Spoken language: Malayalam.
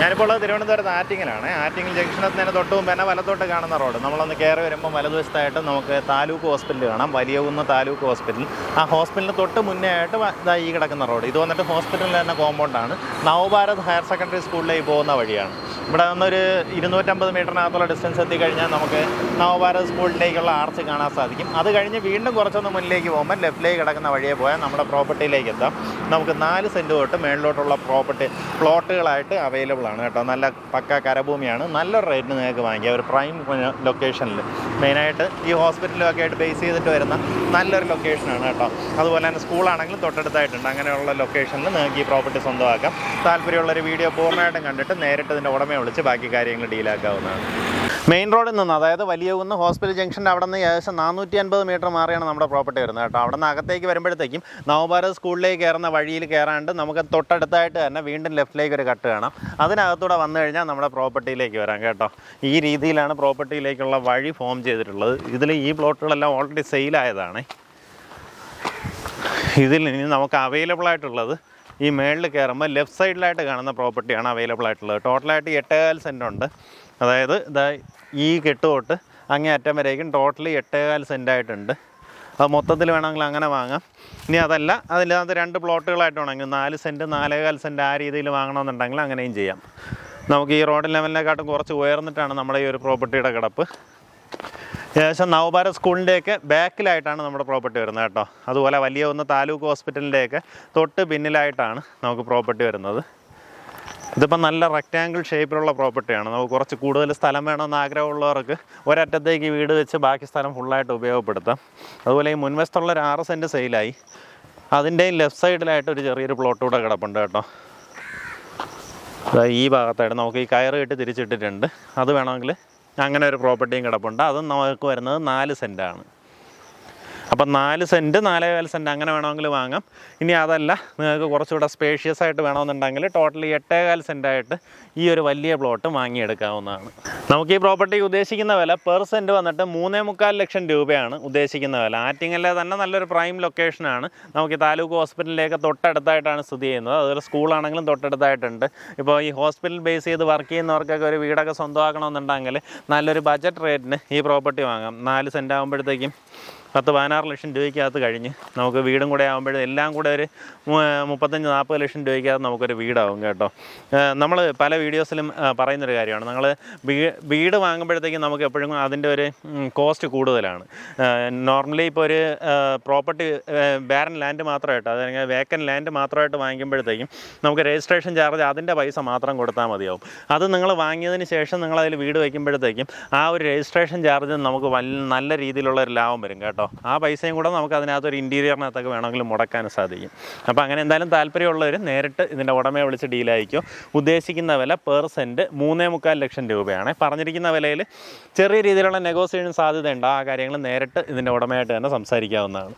ഞാനിപ്പോൾ ഉള്ളത് തിരുവനന്തപുരത്ത് ആറ്റിങ്ങിലാണ്. ആറ്റിങ്ങിൽ ജംഗ്ഷനിൽ തന്നെ തൊട്ട് മുമ്പ് തന്നെ വലത്തോട്ട് കാണുന്ന റോഡ്. നമ്മളൊന്ന് കയറി വരുമ്പോൾ വലതുവശത്തായിട്ട് നമുക്ക് താലൂക്ക് ഹോസ്പിറ്റൽ കാണാം. വലിയകുന്ന് താലൂക്ക് ഹോസ്പിറ്റൽ. ആ ഹോസ്പിറ്റലിന് തൊട്ട് മുന്നേ ആയിട്ട് ഈ കിടക്കുന്ന റോഡ്. ഇത് വന്നിട്ട് ഹോസ്പിറ്റലിൽ തന്നെ കോമ്പൗണ്ടാണ് നവഭാരത് ഹയർ സെക്കൻഡറി സ്കൂളിലേക്ക് പോകുന്ന വഴിയാണ്. ഇവിടെ നിന്നൊരു ഇരുന്നൂറ്റമ്പത് മീറ്ററിനകത്തുള്ള ഡിസ്റ്റൻസ് എത്തിക്കഴിഞ്ഞാൽ നമുക്ക് നവഭാരത് സ്കൂളിലേക്കുള്ള ആർച്ച് കാണാൻ സാധിക്കും. അത് കഴിഞ്ഞ് വീണ്ടും കുറച്ചൊന്ന് മുന്നിലേക്ക് പോകുമ്പോൾ ലെഫ്റ്റിലേക്ക് കിടക്കുന്ന വഴിയെ പോയാൽ നമ്മുടെ പ്രോപ്പർട്ടിയിലേക്ക് എത്താം. നമുക്ക് നാല് സെന്റ് തൊട്ട് മേളിലോട്ടുള്ള പ്രോപ്പർട്ടി പ്ലോട്ടുകളായിട്ട് അവൈലബിൾ ആണ് കേട്ടോ. നല്ല പക്ക കരഭൂമിയാണ്. നല്ലൊരു റേറ്റിന് നിങ്ങൾക്ക് വാങ്ങിക്കാം. ഒരു പ്രൈം ലൊക്കേഷനിൽ മെയിനായിട്ട് ഈ ഹോസ്പിറ്റലൊക്കെ ആയിട്ട് ബേസ് ചെയ്തിട്ട് വരുന്ന നല്ലൊരു ലൊക്കേഷനാണ് കേട്ടോ. അതുപോലെ തന്നെ സ്കൂളാണെങ്കിലും തൊട്ടടുത്തായിട്ടുണ്ട്. അങ്ങനെയുള്ള ലൊക്കേഷനിൽ നിങ്ങൾക്ക് ഈ പ്രോപ്പർട്ടി സ്വന്തമാക്കാം. താല്പര്യമുള്ളൊരു വീഡിയോ പൂർണമായിട്ടും കണ്ടിട്ട് നേരിട്ട് ഇതിന്റെ ഉടമയെ വിളിച്ച് ബാക്കി കാര്യങ്ങൾ ഡീലാക്കാവുന്നതാണ്. മെയിൻ റോഡിൽ നിന്ന് അതായത് വലിയ കുന്ന് ഹോസ്പിറ്റൽ ജംഗ്ഷന്റെ അവിടെ നിന്ന് ഏകദേശം നാനൂറ്റി അൻപത് മീറ്റർ മാറിയാണ് നമ്മുടെ പ്രോപ്പർട്ടി വരുന്നത് കേട്ടോ. അവിടെ നിന്ന് അകത്തേക്ക് വരുമ്പോഴത്തേക്കും നവഭാരത് സ്കൂളിലേക്ക് കയറുന്ന വഴിയിൽ കയറാണ്ട് നമുക്ക് തൊട്ടടുത്തായിട്ട് തന്നെ വീണ്ടും ലെഫ്റ്റിലേക്ക് ഒരു കട്ട് കാണാം. അതിനകത്തൂടെ വന്നു കഴിഞ്ഞാൽ നമ്മുടെ പ്രോപ്പർട്ടിയിലേക്ക് വരാം കേട്ടോ. ഈ രീതിയിലാണ് പ്രോപ്പർട്ടിയിലേക്കുള്ള വഴി ഫോം ചെയ്തിട്ടുള്ളത്. ഇതിൽ ഈ പ്ലോട്ടുകളെല്ലാം ഓൾറെഡി സെയിലായതാണ് ഇതിൽ ഇനി നമുക്ക് അവൈലബിൾ ആയിട്ടുള്ളത് ഈ മേളിൽ കയറുമ്പോൾ ലെഫ്റ്റ് സൈഡിലായിട്ട് കാണുന്ന പ്രോപ്പർട്ടിയാണ് അവൈലബിൾ ആയിട്ടുള്ളത്. ടോട്ടലായിട്ട് എട്ടേകാൽ സെന്റ് ഉണ്ട് അതായത് ഇതാ ഈ കെട്ട് തൊട്ട് അങ്ങേ അറ്റം വരേക്കും ടോട്ടലി എട്ടേകാൽ സെന്റ് ആയിട്ടുണ്ട് അത് മൊത്തത്തിൽ വേണമെങ്കിൽ അങ്ങനെ വാങ്ങാം. ഇനി അതല്ല അതിനകത്ത് രണ്ട് പ്ലോട്ടുകളായിട്ട് വേണമെങ്കിൽ നാല് സെന്റ് നാലേകാൽ സെന്റ് ആ രീതിയിൽ വാങ്ങണമെന്നുണ്ടെങ്കിൽ അങ്ങനെയും ചെയ്യാം. നമുക്ക് ഈ റോഡ് ലെവലിനെക്കാട്ടും കുറച്ച് ഉയർന്നിട്ടാണ് നമ്മുടെ ഈ ഒരു പ്രോപ്പർട്ടിയുടെ കിടപ്പ്. ഏകദേശം നവഭാരത് സ്കൂളിന്റെയൊക്കെ ബാക്കിലായിട്ടാണ് നമ്മുടെ പ്രോപ്പർട്ടി വരുന്നത് കേട്ടോ. അതുപോലെ വലിയ ഒന്ന് താലൂക്ക് ഹോസ്പിറ്റലിന്റെയൊക്കെ തൊട്ട് പിന്നിലായിട്ടാണ് നമുക്ക് പ്രോപ്പർട്ടി വരുന്നത്. ഇതിപ്പോൾ നല്ല റെക്റ്റാങ്കിൾ ഷേപ്പിലുള്ള പ്രോപ്പർട്ടിയാണ് നമുക്ക് കുറച്ച് കൂടുതൽ സ്ഥലം വേണമെന്ന് ആഗ്രഹമുള്ളവർക്ക് ഒരറ്റത്തേക്ക് വീട് വെച്ച് ബാക്കി സ്ഥലം ഫുള്ളായിട്ട് ഉപയോഗപ്പെടുത്താം. അതുപോലെ ഈ മുൻവശത്തുള്ള ഒരു ആറ് സെന്റ് സെയിലായി അതിന്റെയും ലെഫ്റ്റ് സൈഡിലായിട്ട് ഒരു ചെറിയൊരു പ്ലോട്ട് കൂടെ കിടപ്പുണ്ട് കേട്ടോ. ഈ ഭാഗത്തായിട്ട് നമുക്ക് ഈ കയറ് കെട്ടി തിരിച്ചിട്ടിട്ടുണ്ട്. അത് വേണമെങ്കിൽ അങ്ങനെ ഒരു പ്രോപ്പർട്ടിയും കിടപ്പുണ്ട്. അതും നമുക്ക് വരുന്നത് നാല് സെന്റാണ്. അപ്പം നാല് സെന്റ് നാലേകാൽ സെന്റ് അങ്ങനെ വേണമെങ്കിൽ വാങ്ങാം. ഇനി അതല്ല നിങ്ങൾക്ക് കുറച്ചുകൂടെ സ്പേഷ്യസ് ആയിട്ട് വേണമെന്നുണ്ടെങ്കിൽ ടോട്ടലി എട്ടേകാൽ സെന്റായിട്ട് ഈ ഒരു വലിയ പ്ലോട്ട് വാങ്ങിയെടുക്കാവുന്നതാണ്. നമുക്ക് ഈ പ്രോപ്പർട്ടി ഉദ്ദേശിക്കുന്ന വില പെർ സെന്റ് വന്നിട്ട് മൂന്നേ മുക്കാൽ ലക്ഷം രൂപയാണ് ഉദ്ദേശിക്കുന്ന വില. ആറ്റിങ്ങലിലെ തന്നെ നല്ലൊരു പ്രൈം ലൊക്കേഷനാണ് നമുക്ക് ഈ താലൂക്ക് ഹോസ്പിറ്റലിലേക്ക് തൊട്ടടുത്തായിട്ടാണ് സ്ഥിതി ചെയ്യുന്നത്. അതുപോലെ സ്കൂളാണെങ്കിലും തൊട്ടടുത്തായിട്ടുണ്ട്. ഇപ്പോൾ ഈ ഹോസ്പിറ്റൽ ബേസ് ചെയ്ത് വർക്ക് ചെയ്യുന്നവർക്കൊക്കെ ഒരു വീടൊക്കെ സ്വന്തമാക്കണമെന്നുണ്ടെങ്കിൽ നല്ലൊരു ബജറ്റ് റേറ്റിന് ഈ പ്രോപ്പർട്ടി വാങ്ങാം. നാല് സെന്റ് ആകുമ്പോഴത്തേക്കും പത്ത് പതിനാറ് ലക്ഷം രൂപയ്ക്കകത്ത് കഴിഞ്ഞ് നമുക്ക് വീടും കൂടെ ആകുമ്പോഴേ എല്ലാം കൂടെ ഒരു മുപ്പത്തഞ്ച് നാൽപ്പത് ലക്ഷം രൂപയ്ക്കകത്ത് നമുക്കൊരു വീടാവും കേട്ടോ. നമ്മൾ പല വീഡിയോസിലും പറയുന്നൊരു കാര്യമാണ്. നമ്മൾ വീട് വാങ്ങുമ്പോഴത്തേക്കും നമുക്ക് എപ്പോഴും അതിന്റെ ഒരു കോസ്റ്റ് കൂടുതലാണ്. നോർമലി ഇപ്പോൾ ഒരു പ്രോപ്പർട്ടി ബാരൻ ലാൻഡ് മാത്രമായിട്ട് അതല്ലെങ്കിൽ വേക്കൻ ലാൻഡ് മാത്രമായിട്ട് വാങ്ങിക്കുമ്പോഴത്തേക്കും നമുക്ക് രജിസ്ട്രേഷൻ ചാർജ് അതിന്റെ പൈസ മാത്രം കൊടുത്താൽ മതിയാവും. അത് നിങ്ങൾ വാങ്ങിയതിന് ശേഷം നിങ്ങൾ അതിൽ വീട് വയ്ക്കുമ്പോഴത്തേക്കും ആ ഒരു രജിസ്ട്രേഷൻ ചാർജ് നമുക്ക് നല്ല രീതിയിലുള്ള ഒരു ലാഭം വരും കേട്ടോ. ആ പൈസയും കൂടെ നമുക്ക് അതിനകത്ത് ഒരു ഇന്റീരിയറിനകത്തൊക്കെ വേണമെങ്കിൽ മുടക്കാൻ സാധിക്കും. അപ്പോൾ അങ്ങനെ എന്തായാലും താല്പര്യമുള്ളവർ നേരിട്ട് ഇതിന്റെ ഉടമയെ വിളിച്ച് ഡീലായിരിക്കും ഉദ്ദേശിക്കുന്ന വില പെർ സെന്റ് മൂന്നേ മുക്കാൽ ലക്ഷം രൂപയാണ്. പറഞ്ഞിരിക്കുന്ന വിലയിൽ ചെറിയ രീതിയിലുള്ള നെഗോസിയേഷൻ സാധ്യതയുണ്ട്. ആ കാര്യങ്ങൾ നേരിട്ട് ഇതിന്റെ ഉടമയായിട്ട് തന്നെ സംസാരിക്കാവുന്നതാണ്.